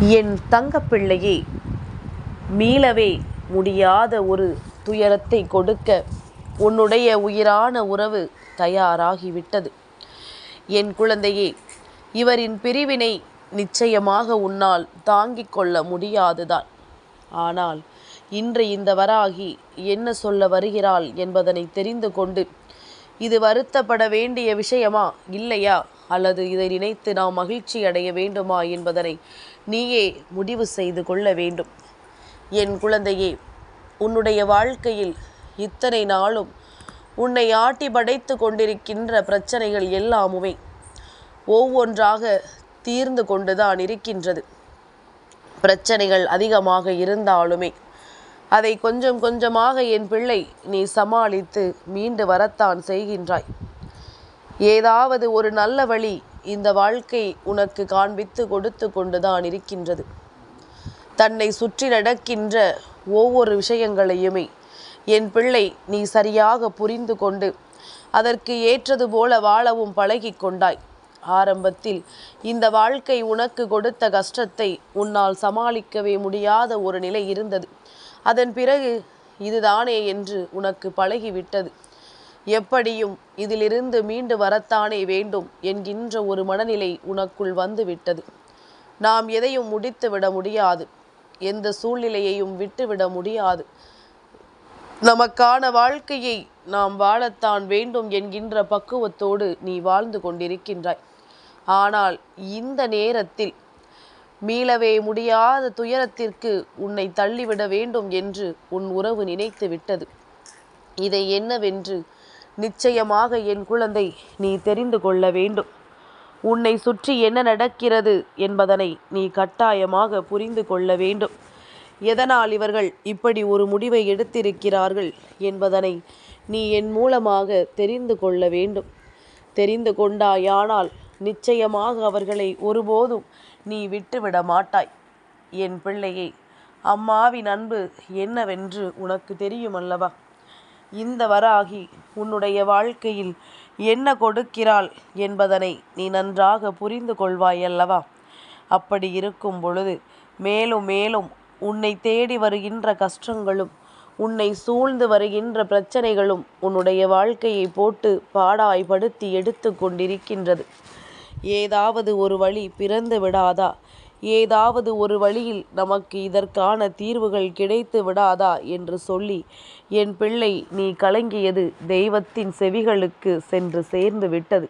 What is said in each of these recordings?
என் தங்கப்பிள்ளையே மீளவே முடியாத ஒரு துயரத்தை கொடுக்க உன்னுடைய உயிரான உறவு தயாராகிவிட்டது. என் குழந்தையே இவரின் பிரிவினை நிச்சயமாக உன்னால் தாங்கிக் கொள்ள முடியாதுதான். ஆனால் இன்று இந்த வராகி என்ன சொல்ல வருகிறாள் என்பதனை தெரிந்து கொண்டு இது வருத்தப்பட வேண்டிய விஷயமா இல்லையா? அல்லது இதை நினைத்து நாம் மகிழ்ச்சி அடைய வேண்டுமா என்பதனை நீயே முடிவு செய்து கொள்ள வேண்டும். என் குழந்தையே உன்னுடைய வாழ்க்கையில் இத்தனை நாளும் உன்னை ஆட்டி படைத்து கொண்டிருக்கின்ற பிரச்சனைகள் எல்லாமுமே ஒவ்வொன்றாக தீர்ந்து கொண்டுதான் இருக்கின்றது. பிரச்சனைகள் அதிகமாக இருந்தாலுமே அதை கொஞ்சம் கொஞ்சமாக என் பிள்ளை நீ சமாளித்து மீண்டு வரத்தான் செய்கின்றாய். ஏதாவது ஒரு நல்ல வழி இந்த வாழ்க்கை உனக்கு காண்பித்து கொடுத்து கொண்டுதான் இருக்கின்றது. தன்னை சுற்றி நடக்கின்ற ஒவ்வொரு விஷயங்களையுமே என் பிள்ளை நீ சரியாக புரிந்து கொண்டு அதற்கு ஏற்றது போல வாழவும் பழகி கொண்டாய். ஆரம்பத்தில் இந்த வாழ்க்கை உனக்கு கொடுத்த கஷ்டத்தை உன்னால் சமாளிக்கவே முடியாத ஒரு நிலை இருந்தது. அதன் பிறகு இதுதானே என்று உனக்கு பழகிவிட்டது. எப்படியும் இதிலிருந்து மீண்டு வரத்தானே வேண்டும் என்கின்ற ஒரு மனநிலை உனக்குள் வந்துவிட்டது. நாம் எதையும் முடித்து விட முடியாது. எந்த சூழ்நிலையையும் விட்டுவிட முடியாது. நமக்கான வாழ்க்கையை நாம் வாழத்தான் வேண்டும் என்கின்ற பக்குவத்தோடு நீ வாழ்ந்து கொண்டிருக்கின்றாய். ஆனால் இந்த நேரத்தில் மீளவே முடியாத துயரத்திற்கு உன்னை தள்ளிவிட வேண்டும் என்று உன் உறவு நினைத்து விட்டது இதை என்னவென்று நிச்சயமாக என் குழந்தை நீ தெரிந்து கொள்ள வேண்டும். உன்னை சுற்றி என்ன நடக்கிறது என்பதனை நீ கட்டாயமாக புரிந்து கொள்ள வேண்டும். எதனால் இவர்கள் இப்படி ஒரு முடிவை எடுத்திருக்கிறார்கள் என்பதனை நீ என் மூலமாக தெரிந்து கொள்ள வேண்டும். தெரிந்து கொண்டாயானால் நிச்சயமாக அவர்களை ஒருபோதும் நீ விட்டுவிட மாட்டாய். என் பிள்ளையே அம்மாவின் அன்பு என்னவென்று உனக்கு தெரியுமல்லவா? இந்த வராகி உன்னுடைய வாழ்க்கையில் என்ன கொடுக்கிறாள் என்பதனை நீ நன்றாக புரிந்து கொள்வாய் அல்லவா? அப்படி இருக்கும் பொழுது மேலும் மேலும் உன்னை தேடி வருகின்ற கஷ்டங்களும் உன்னை சூழ்ந்து வருகின்ற பிரச்சனைகளும் உன்னுடைய வாழ்க்கையை போட்டு பாடாய்படுத்தி எடுத்து கொண்டிருக்கின்றது. ஏதாவது ஒரு வழி பிறந்து விடாதா? ஏதாவது ஒரு வழியில் நமக்கு இதற்கான தீர்வுகள் கிடைத்து விடாதா என்று சொல்லி என் பிள்ளை நீ கலங்கியது தெய்வத்தின் செவிகளுக்கு சென்று சேர்ந்து விட்டது.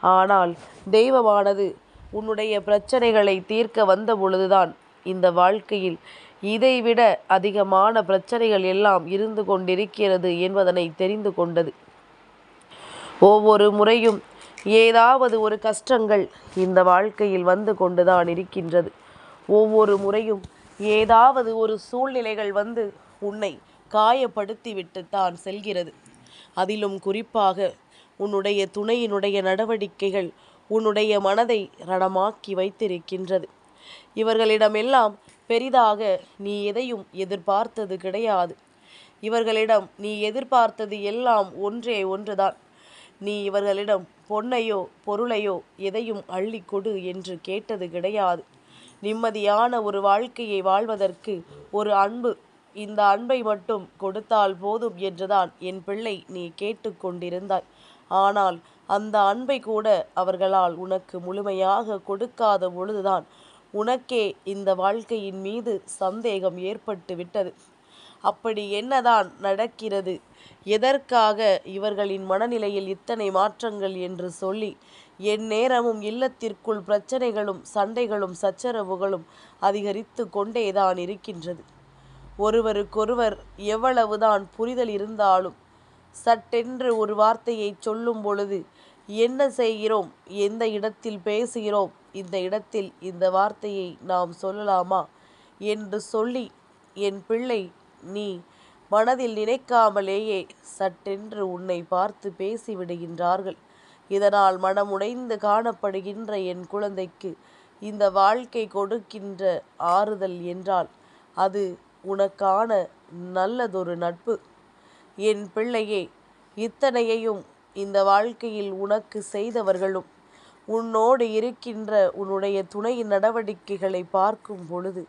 ஆனால் தெய்வமானது உன்னுடைய பிரச்சனைகளை தீர்க்க வந்த பொழுதுதான் இந்த வாழ்க்கையில் இதைவிட அதிகமான பிரச்சனைகள் எல்லாம் இருந்து கொண்டிருக்கிறது என்பதனை தெரிந்து கொண்டது. ஒவ்வொரு முறையும் ஏதாவது ஒரு கஷ்டங்கள் இந்த வாழ்க்கையில் வந்து கொண்டுதான் இருக்கின்றது. ஒவ்வொரு முறையும் ஏதாவது ஒரு சூழ்நிலைகள் வந்து உன்னை காயப்படுத்திவிட்டு தான் செல்கிறது. அதிலும் குறிப்பாக உன்னுடைய துணையினுடைய நடவடிக்கைகள் உன்னுடைய மனதை ரணமாக்கி வைத்திருக்கின்றது. இவர்களிடமெல்லாம் பெரிதாக நீ எதையும் எதிர்பார்த்தது கிடையாது. இவர்களிடம் நீ எதிர்பார்த்தது எல்லாம் ஒன்றே ஒன்றுதான். நீ இவர்களிடம் பொன்னையோ பொருளையோ எதையும் அள்ளி கொடு என்று கேட்டது கிடையாது. நிம்மதியான ஒரு வாழ்க்கையை வாழ்வதற்கு ஒரு அன்பு இந்த அன்பை மட்டும் கொடுத்தால் போதும் என்றுதான் என் பிள்ளை நீ கேட்டுக்கொண்டிருந்தாய் ஆனால் அந்த அன்பை கூட அவர்களால் உனக்கு முழுமையாக கொடுக்காத பொழுதுதான் உனக்கே இந்த வாழ்க்கையின் மீது சந்தேகம் ஏற்பட்டு விட்டது. அப்படி என்னதான் நடக்கிறது? எதற்காக இவர்களின் மனநிலையில் இத்தனை மாற்றங்கள் என்று சொல்லி என் நேரமும் இல்லத்திற்குள் பிரச்சனைகளும் சண்டைகளும் சச்சரவுகளும் அதிகரித்து கொண்டேதான் இருக்கின்றது. ஒருவருக்கொருவர் எவ்வளவுதான் புரிதல் இருந்தாலும் சட்டென்று ஒரு வார்த்தையை சொல்லும் பொழுது என்ன செய்கிறோம்? எந்த இடத்தில் பேசுகிறோம்? இந்த இடத்தில் இந்த வார்த்தையை நாம் சொல்லலாமா? என்று சொல்லி என் பிள்ளை நீ மனதில் நினைக்காமலேயே சட்டென்று உன்னை பார்த்து பேசிவிடுகின்றார்கள். இதனால் மனமுடைந்து காணப்படுகின்ற என் குழந்தைக்கு இந்த வாழ்க்கை கொடுக்கின்ற ஆறுதல் என்றால் அது உனக்கான நல்லதொரு நட்பு. என் பிள்ளையே இத்தனையையும் இந்த வாழ்க்கையில் உனக்கு செய்தவர்களும் உன்னோடு இருக்கின்ற உன்னுடைய துணையின் நடவடிக்கைகளை பார்க்கும் பொழுது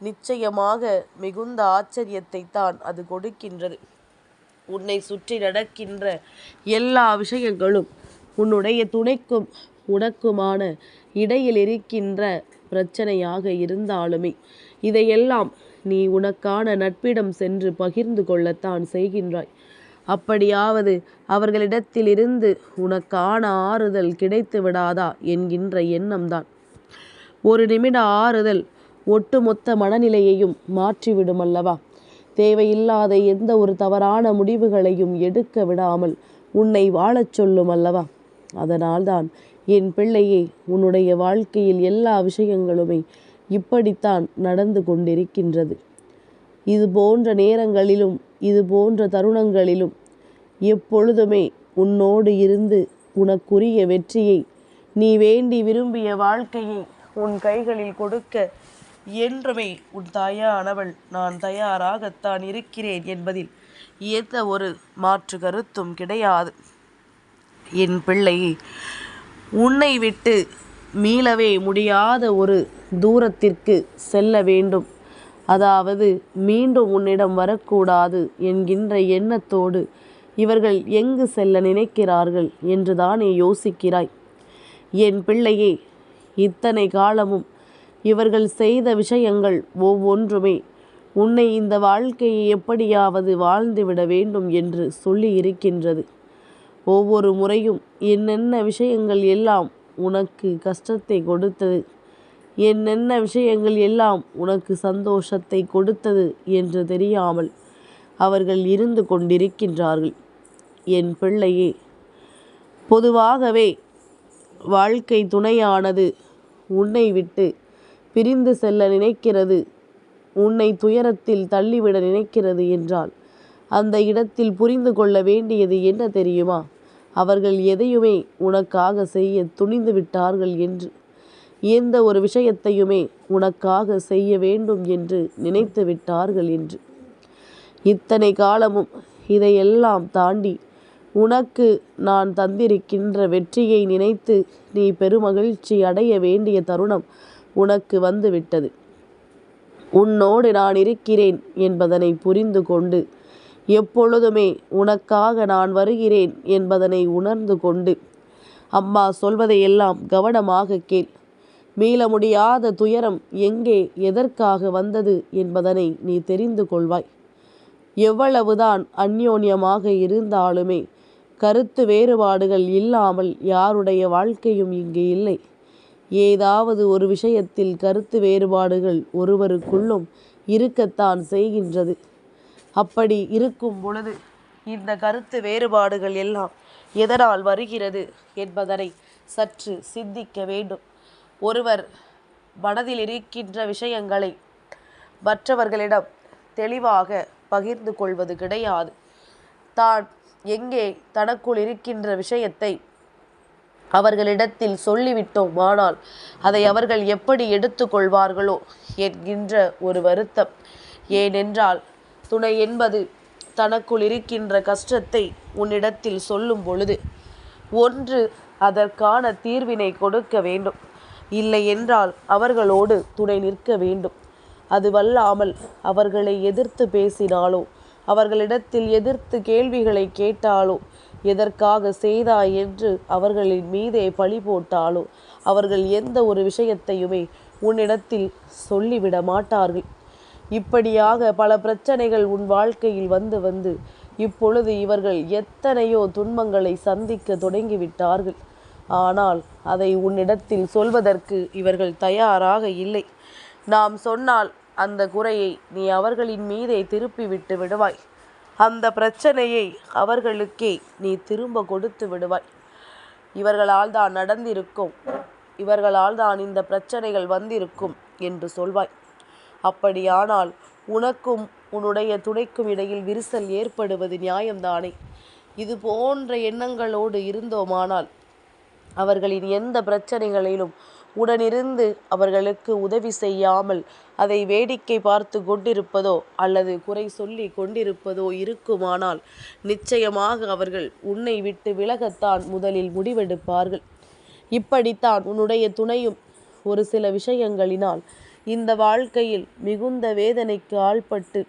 நிச்சயமாக மிகுந்த ஆச்சரியத்தை தான் அது கொடுக்கின்றது. உன்னை சுற்றி நடக்கின்ற எல்லா விஷயங்களும் உன்னுடைய துணைக்கும் உனக்குமான இடையில் இருக்கின்ற பிரச்சனையாக இருந்தாலுமே இதையெல்லாம் நீ உனக்கான நட்பிடம் சென்று பகிர்ந்து கொள்ளத்தான் செய்கின்றாய். அப்படியாவது அவர்களிடத்திலிருந்து உனக்கான ஆறுதல் கிடைத்து விடாதா என்கின்ற எண்ணம்தான். ஒரு நிமிட ஆறுதல் ஒட்டுமொத்த மனநிலையையும் மாற்றிவிடும் அல்லவா தேவையில்லாத எந்த ஒரு தவறான முடிவுகளையும் எடுக்க விடாமல் உன்னை வாழச் சொல்லும் அல்லவா அதனால்தான் என் பிள்ளையே உன்னுடைய வாழ்க்கையில் எல்லா விஷயங்களுமே இப்படித்தான் நடந்து கொண்டிருக்கின்றது. இது போன்ற நேரங்களிலும் இது போன்ற தருணங்களிலும் எப்பொழுதுமே உன்னோடு இருந்து உனக்குரிய வெற்றியை நீ வேண்டி விரும்பிய வாழ்க்கையை உன் கைகளில் கொடுக்க என்றுமே உன் தாயானவள் நான் தயாராகத்தான் இருக்கிறேன் என்பதில் எந்த ஒரு மாற்று கருத்தும் கிடையாது. என் பிள்ளை உன்னை விட்டு மீளவே முடியாத ஒரு தூரத்திற்கு செல்ல வேண்டும். அதாவது மீண்டும் உன்னிடம் வரக்கூடாது என்கின்ற எண்ணத்தோடு இவர்கள் எங்கு செல்ல நினைக்கிறார்கள் என்று தானே யோசிக்கிறாய். என் பிள்ளையே இத்தனை காலமும் இவர்கள் செய்த விஷயங்கள் ஒவ்வொன்றுமே உன்னை இந்த வாழ்க்கையை எப்படியாவது வாழ்ந்துவிட வேண்டும் என்று சொல்லி இருக்கின்றது. ஒவ்வொரு முறையும் என்னென்ன விஷயங்கள் எல்லாம் உனக்கு கஷ்டத்தை கொடுத்தது என்னென்ன விஷயங்கள் எல்லாம் உனக்கு சந்தோஷத்தை கொடுத்தது என்று தெரியாமல் அவர்கள் இருந்து கொண்டிருக்கின்றார்கள். என் பிள்ளையே பொதுவாகவே வாழ்க்கை துணையானது உன்னை விட்டு பிரிந்து செல்ல நினைக்கிறது. உன்னை துயரத்தில் தள்ளிவிட நினைக்கிறது என்றால் அந்த இடத்தில் புரிந்து கொள்ள வேண்டியது என்ன தெரியுமா? அவர்கள் எதையுமே உனக்காக செய்ய துணிந்து விட்டார்கள் என்று. எந்த ஒரு விஷயத்தையுமே உனக்காக செய்ய வேண்டும் என்று நினைத்து விட்டார்கள் என்று. இத்தனை காலமும் இதையெல்லாம் தாண்டி உனக்கு நான் தந்திருக்கின்ற வெற்றியை நினைத்து நீ பெருமகிழ்ச்சி அடைய வேண்டிய தருணம் உனக்கு வந்துவிட்டது. உன்னோடு நான் இருக்கிறேன் என்பதனை புரிந்து கொண்டு எப்பொழுதுமே உனக்காக நான் வருகிறேன் என்பதனை உணர்ந்து கொண்டு அம்மா சொல்வதையெல்லாம் கவனமாக கேள். மீள முடியாத துயரம் எங்கே எதற்காக வந்தது என்பதனை நீ தெரிந்து கொள்வாய். எவ்வளவுதான் அந்யோன்யமாக இருந்தாலுமே கருத்து வேறுபாடுகள் இல்லாமல் யாருடைய வாழ்க்கையும் இங்கு இல்லை. ஏதாவது ஒரு விஷயத்தில் கருத்து வேறுபாடுகள் ஒருவருக்குள்ளும் இருக்கத்தான் செய்கின்றது. அப்படி இருக்கும் பொழுது இந்த கருத்து வேறுபாடுகள் எல்லாம் எதனால் வருகிறது என்பதனை சற்று சிந்திக்க வேண்டும். ஒருவர் மனதில் இருக்கின்ற விஷயங்களை மற்றவர்களிடம் தெளிவாக பகிர்ந்து கொள்வது கிடையாது. தான் எங்கே தனக்குள் இருக்கின்ற விஷயத்தை அவர்களிடத்தில் சொல்லிவிட்டோம். ஆனால் அதை அவர்கள் எப்படி எடுத்துக்கொள்வார்களோ என்கின்ற ஒரு வருத்தம். ஏனென்றால் துணை என்பது தனக்குள் இருக்கின்ற கஷ்டத்தை உன்னிடத்தில் சொல்லும் பொழுது ஒன்று அதற்கான தீர்வினை கொடுக்க வேண்டும். இல்லை என்றால் அவர்களோடு துணை நிற்க வேண்டும். அது வல்லாமல் அவர்களை எதிர்த்து பேசினாலோ அவர்களிடத்தில் எதிர்த்து கேள்விகளை கேட்டாலோ எதற்காக செய்தாய் என்று அவர்களின் மீதே பழி போட்டாலோ? அவர்கள் எந்த ஒரு விஷயத்தையுமே உன்னிடத்தில் சொல்லிவிட மாட்டார்கள். இப்படியாக பல பிரச்சனைகள் உன் வாழ்க்கையில் வந்து வந்து இப்பொழுது இவர்கள் எத்தனையோ துன்பங்களை சந்திக்க தொடங்கிவிட்டார்கள். ஆனால் அதை உன்னிடத்தில் சொல்வதற்கு இவர்கள் தயாராக இல்லை. நாம் சொன்னால் அந்த குறையை நீ அவர்களின் மீதே திருப்பி விட்டு விடுவாய். அந்த பிரச்சனையை அவர்களுக்கே நீ திரும்ப கொடுத்து விடுவாய். இவர்களால் தான் நடந்திருக்கும் இவர்களால் தான் இந்த பிரச்சனைகள் வந்திருக்கும் என்று சொல்வாய். அப்படியானால் உனக்கும் உன்னுடைய துணைக்கும் இடையில் விரிசல் ஏற்படுவது நியாயம்தானே? இது போன்ற எண்ணங்களோடு இருந்தோமானால் அவர்களின் எந்த பிரச்சனைகளிலும் உடனிருந்து அவர்களுக்கு உதவி செய்யாமல் அதை வேடிக்கை பார்த்து கொண்டிருப்பதோ அல்லது குறை சொல்லி கொண்டிருப்பதோ இருக்குமானால் நிச்சயமாக அவர்கள் உன்னை விட்டு விலகத்தான் முதலில் முடிவெடுப்பார்கள். இப்படித்தான் உன்னுடைய துணையும் ஒரு சில விஷயங்களினால் இந்த வாழ்க்கையில் மிகுந்த வேதனைக்கு ஆள்பட்டு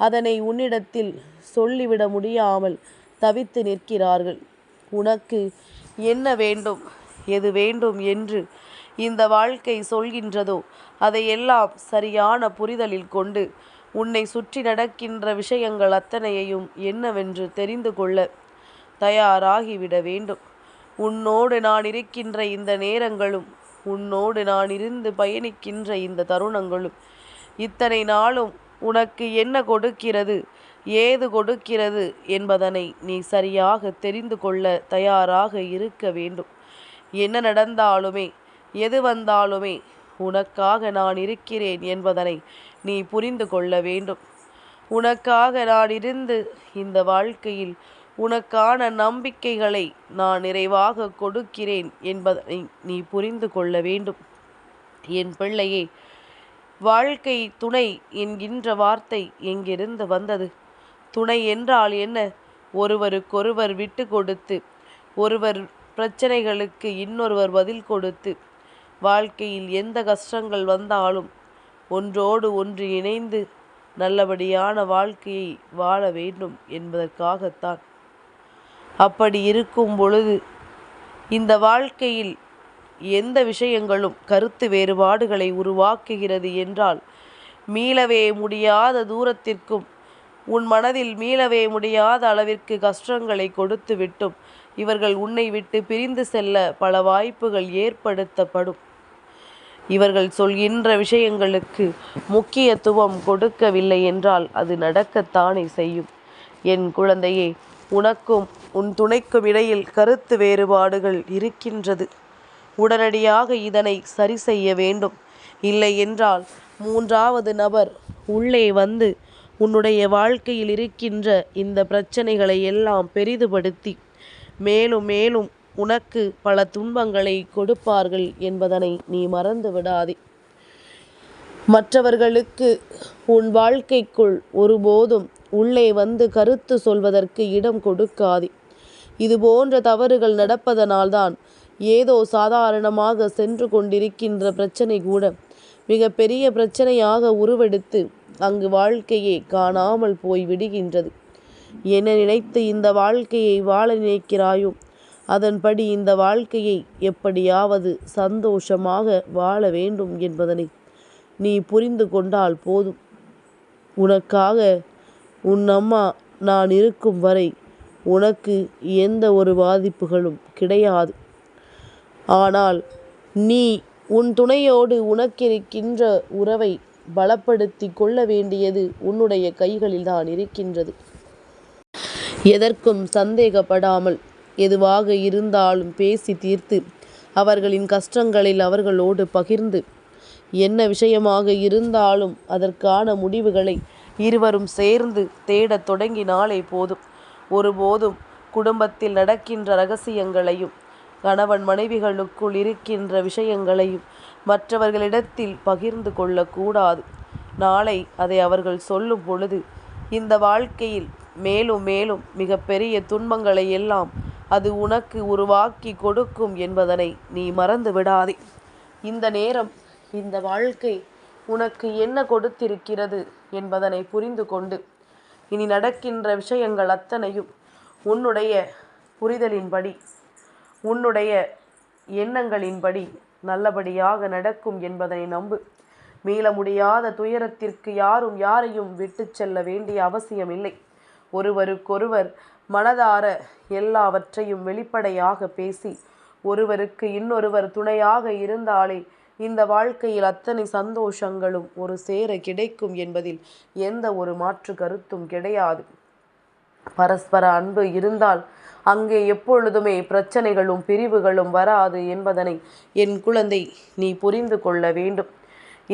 அதனை உன்னிடத்தில் சொல்லிவிட முடியாமல் தவித்து நிற்கிறார்கள். உனக்கு என்ன வேண்டும்? எது வேண்டும் என்று இந்த வாழ்க்கை சொல்கின்றதோ அதையெல்லாம் சரியான புரிதலில் கொண்டு உன்னை சுற்றி நடக்கின்ற விஷயங்கள் அத்தனையையும் என்னவென்று தெரிந்து கொள்ள தயாராகிவிட வேண்டும். உன்னோடு நான் இருக்கின்ற இந்த நேரங்களும் உன்னோடு நான் இருந்து பயணிக்கின்ற இந்த தருணங்களும் இத்தனை நாளும் உனக்கு என்ன கொடுக்கிறது ஏது கொடுக்கிறது என்பதனை நீ சரியாக தெரிந்து கொள்ள தயாராக இருக்க வேண்டும். என்ன நடந்தாலுமே எது வந்தாலுமே உனக்காக நான் இருக்கிறேன் என்பதனை நீ புரிந்து கொள்ள வேண்டும். உனக்காக நான் இருந்து இந்த வாழ்க்கையில் உனக்கான நம்பிக்கைகளை நான் நிறைவாக கொடுக்கிறேன் என்பதனை நீ புரிந்து கொள்ள வேண்டும். என் பிள்ளையே வாழ்க்கை துணை என்கின்ற வார்த்தை எங்கிருந்து வந்தது? துணை என்றால் என்ன? ஒருவருக்கொருவர் விட்டு கொடுத்து ஒருவர் பிரச்சனைகளுக்கு இன்னொருவர் பதில் கொடுத்து வாழ்க்கையில் எந்த கஷ்டங்கள் வந்தாலும் ஒன்றோடு ஒன்று இணைந்து நல்லபடியான வாழ்க்கையை வாழ வேண்டும் என்பதற்காகத்தான். அப்படி இருக்கும் பொழுது இந்த வாழ்க்கையில் எந்த விஷயங்களும் கருத்து வேறுபாடுகளை உருவாக்குகிறது என்றால் மீளவே முடியாத தூரத்திற்கும் உன் மனதில் மீளவே முடியாத அளவிற்கு கஷ்டங்களை கொடுத்து விட்டும் இவர்கள் உன்னை விட்டு பிரிந்து செல்ல பல வாய்ப்புகள் ஏற்படுத்தப்படும். இவர்கள் சொல்கின்ற விஷயங்களுக்கு முக்கியத்துவம் கொடுக்கவில்லை என்றால் அது நடக்கத்தானே செய்யும். என் குழந்தையே உனக்கும் உன் துணைக்கும் இடையில் கருத்து வேறுபாடுகள் இருக்கின்றது. உடனடியாக இதனை சரி செய்ய வேண்டும். இல்லை என்றால் மூன்றாவது நபர் உள்ளே வந்து உன்னுடைய வாழ்க்கையில் இருக்கின்ற இந்த பிரச்சனைகளை எல்லாம் பெரிதுபடுத்தி மேலும் மேலும் உனக்கு பல துன்பங்களை கொடுப்பார்கள் என்பதனை நீ மறந்து விடாதே மற்றவர்களுக்கு உன் வாழ்க்கைக்குள் ஒருபோதும் உள்ளே வந்து கருத்து சொல்வதற்கு இடம் கொடுக்காதே. இது போன்ற தவறுகள் நடப்பதனால்தான் ஏதோ சாதாரணமாக சென்று கொண்டிருக்கின்ற பிரச்சனை கூட மிக பெரிய பிரச்சனையாக உருவெடுத்து அங்கு வாழ்க்கையே காணாமல் போய் விடுகின்றது என நினைத்து இந்த வாழ்க்கையை வாழ நினைக்கிறாயோ? அதன்படி இந்த வாழ்க்கையை எப்படியாவது சந்தோஷமாக வாழ வேண்டும் என்பதனை நீ புரிந்து கொண்டால் போதும். உனக்காக உன் அம்மா நான் இருக்கும் வரை உனக்கு எந்த ஒரு பாதிப்புகளும் கிடையாது. ஆனால் நீ உன் துணையோடு உனக்கிருக்கின்ற உறவை பலப்படுத்தி கொள்ள வேண்டியது உன்னுடைய கைகளில்தான் இருக்கின்றது. எதற்கும் சந்தேகப்படாமல் எதுவாக இருந்தாலும் பேசி தீர்த்து அவர்களின் கஷ்டங்களில் அவர்களோடு பகிர்ந்து என்ன விஷயமாக இருந்தாலும் அதற்கான முடிவுகளை இருவரும் சேர்ந்து தேடத் தொடங்கினாலே போதும். ஒருபோதும் குடும்பத்தில் நடக்கின்ற ரகசியங்களையும் கணவன் மனைவிகளுக்குள் இருக்கின்ற விஷயங்களையும் மற்றவர்களிடத்தில் பகிர்ந்து கொள்ளக்கூடாது நாளை அதை அவர்கள் சொல்லும் பொழுது இந்த வாழ்க்கையில் மேலும் மேலும் மிக பெரிய துன்பங்களை எல்லாம் அது உனக்கு உருவாக்கி கொடுக்கும் என்பதனை நீ மறந்து விடாதே. இந்த நேரம் இந்த வாழ்க்கை உனக்கு என்ன கொடுத்திருக்கிறது என்பதனை புரிந்து கொண்டு இனி நடக்கின்ற விஷயங்கள் அத்தனையும் உன்னுடைய புரிதலின்படி உன்னுடைய எண்ணங்களின்படி நல்லபடியாக நடக்கும் என்பதனை நம்பு. மீள முடியாத துயரத்திற்கு யாரும் யாரையும் விட்டு செல்ல வேண்டிய அவசியமில்லை. ஒருவருக்கொருவர் மனதார எல்லாவற்றையும் வெளிப்படையாக பேசி ஒருவருக்கு இன்னொருவர் துணையாக இருந்தாலே இந்த வாழ்க்கையில் அத்தனை சந்தோஷங்களும் ஒரு சேர கிடைக்கும் என்பதில் எந்த ஒரு மாற்று கருத்தும் கிடையாது. பரஸ்பர அன்பு இருந்தால் அங்கே எப்பொழுதுமே பிரச்சனைகளும் பிரிவுகளும் வராது என்பதனை என் குழந்தை நீ புரிந்து கொள்ள வேண்டும்.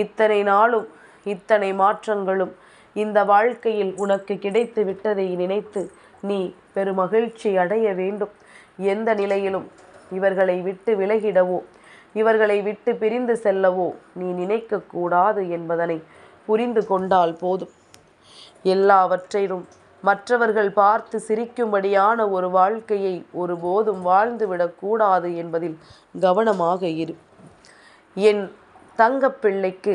இத்தனை நாளும் இத்தனை மாற்றங்களும் இந்த வாழ்க்கையில் உனக்கு கிடைத்து விட்டதை நினைத்து நீ பெருமகிழ்ச்சி அடைய வேண்டும். எந்த நிலையிலும் இவர்களை விட்டு விலகிடவோ இவர்களை விட்டு பிரிந்து செல்லவோ நீ நினைக்கக்கூடாது என்பதனை புரிந்து கொண்டால் போதும். எல்லாவற்றையும் மற்றவர்கள் பார்த்து சிரிக்கும்படியான ஒரு வாழ்க்கையை ஒருபோதும் வாழ்ந்துவிடக்கூடாது என்பதில் கவனமாக இரு. என் தங்கப்பிள்ளைக்கு